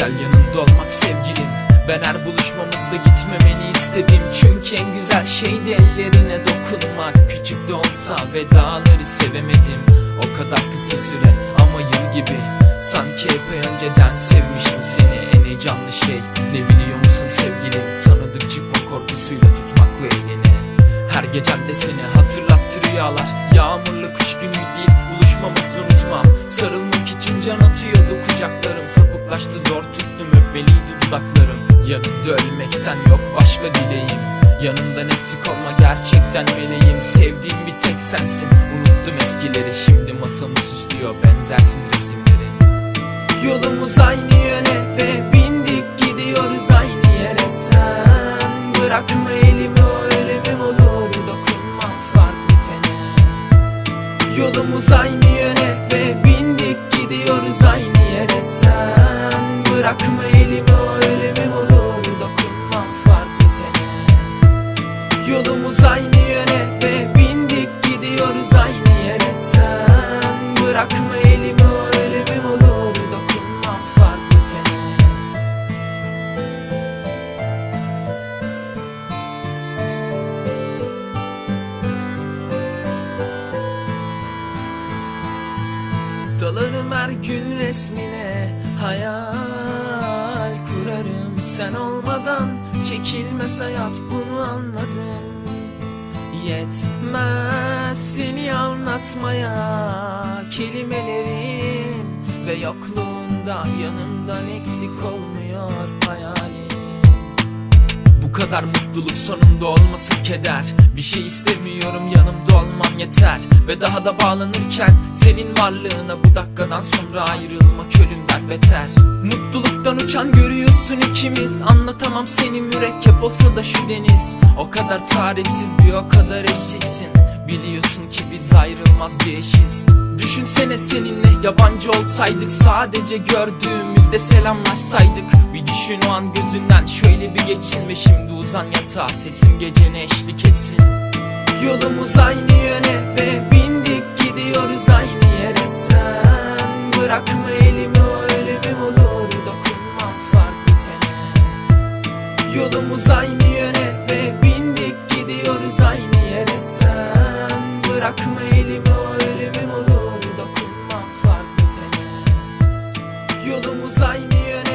güzel yanında olmak sevgilim. Ben her buluşmamızda gitmemeni istedim. Çünkü en güzel şeydi ellerine dokunmak. Küçük de olsa vedaları sevemedim. O kadar kısa süre ama yıl gibi. Sanki epey önceden sevmişim seni En heyecanlı şey. Ne biliyor musun sevgilim? Tanıdık çıkma korkusuyla tutmak bu elini Her gecemde seni hatırlattı rüyalar. Yağmurlu kış günü değil buluşmamızı unutmam Sarılmak için can atıyordu kucaklarım. Sapıklaştı zor tuttum öpmeliydi dudaklarım. Yanımda ölmekten yok başka dileğim. Yanımdan eksik olma gerçekten meleğim. Sevdiğim bir tek sensin. Unuttum eskileri şimdi masamı süslüyor benzersiz resimlerin Yolumuz aynı yöne ve bindik gidiyoruz aynı yere. Sen bırakma elimi Yolumuz aynı yöne ve bindik gidiyoruz aynı yere. Sen bırakma elimi ölümüm olur? Dokunmam farklı tene. Dalarım her gün resmine kurarım sen olmadan Çekilmez hayat bunu anladım. Yetmez seni anlatmaya Kelimelerim ve yokluğunda yanımdan eksik olmuyor bu kadar mutluluk sonunda olmasın keder. Bir şey istemiyorum yanımda olman yeter. Ve daha da bağlanırken senin varlığına Bu dakikadan sonra ayrılmak ölümden beter. Mutluluktan uçan görüyorsun ikimiz. Anlatamam seni mürekkep olsa da şu deniz. O kadar tarifsiz bir o kadar eşsizsin. Biliyorsun ki biz ayrılmaz bir eşiz Düşünsene seninle yabancı olsaydık Sadece gördüğümüzde selamlaşsaydık. Bir düşün o an gözünden şöyle bir geçin Ve şimdi uzan yatağa sesim gecene eşlik etsin. Yolumuz aynı yöne ve bindik gidiyoruz aynı yere. Sen bırakma elimi o ölümüm olur dokunmam farklı tene. Yolumuz aynı yöne ve bindik gidiyoruz aynı Yolumuz aynı